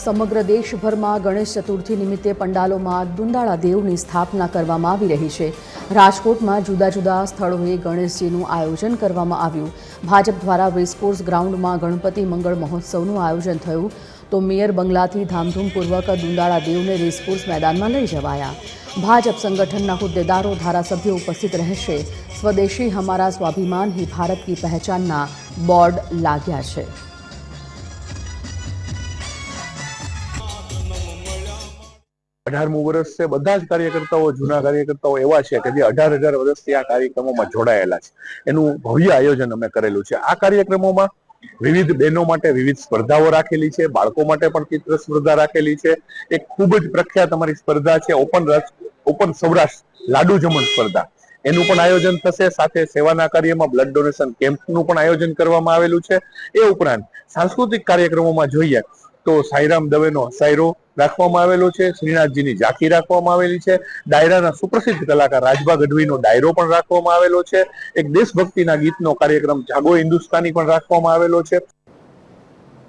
સમગ્ર દેશભરમાં ગણેશ ચતુર્થી નિમિત્તે પંડાલોમાં દુંદાળા દેવની સ્થાપના કરવામાં આવી રહી છે. રાજકોટમાં જુદા જુદા સ્થળોએ ગણેશજીનું આયોજન કરવામાં આવ્યું. ભાજપ દ્વારા રેસકોર્સ ગ્રાઉન્ડમાં ગણપતિ મંગળ મહોત્સવનું આયોજન થયું તો મેયર બંગલાથી ધામધૂમપૂર્વક દુંદાળા દેવને રેસકોર્સ મેદાનમાં લઈ જવાયા. ભાજપ સંગઠનના હોદ્દેદારો ધારાસભ્યો ઉપસ્થિત રહેશે. સ્વદેશી હમારા સ્વાભિમાન હી ભારત કી પહેચાનના બોર્ડ લાગ્યા છે. અઢારમું વર્ષ છે, બધા જ કાર્યકર્તાઓ જૂના કાર્યકર્તાઓ એવા છે કે જે અઢાર હજાર વર્ષથી આ કાર્યક્રમોમાં જોડાયેલા છે. એનું ભવ્ય આયોજન અમે કરેલું છે. આ કાર્યક્રમોમાં વિવિધ બહેનો માટે વિવિધ સ્પર્ધાઓ રાખેલી છે, બાળકો માટે પણ ચિત્ર સ્પર્ધા રાખેલી છે. એક ખૂબ જ પ્રખ્યાત અમારી સ્પર્ધા છે, ઓપન ઓપન સૌરાષ્ટ્ર લાડુ જમણ સ્પર્ધા. એનું પણ આયોજન થશે, સાથે સેવાના કાર્યમાં બ્લડ ડોનેશન કેમ્પનું પણ આયોજન કરવામાં આવેલું છે. એ ઉપરાંત સાંસ્કૃતિક કાર્યક્રમોમાં જોઈએ તો સાઈરામ દવેનો સાયરો રાખવામાં આવેલો છે. શ્રીનાથજીની ઝાંખી રાખવામાં આવેલી છે. ડાયરાના સુપ્રસિદ્ધ કલાકાર રાજભા ગઢવીનો ડાયરો પણ રાખવામાં આવેલો છે. એક દેશભક્તિના ગીતનો કાર્યક્રમ જાગો હિન્દુસ્તાની પણ રાખવામાં આવેલો છે.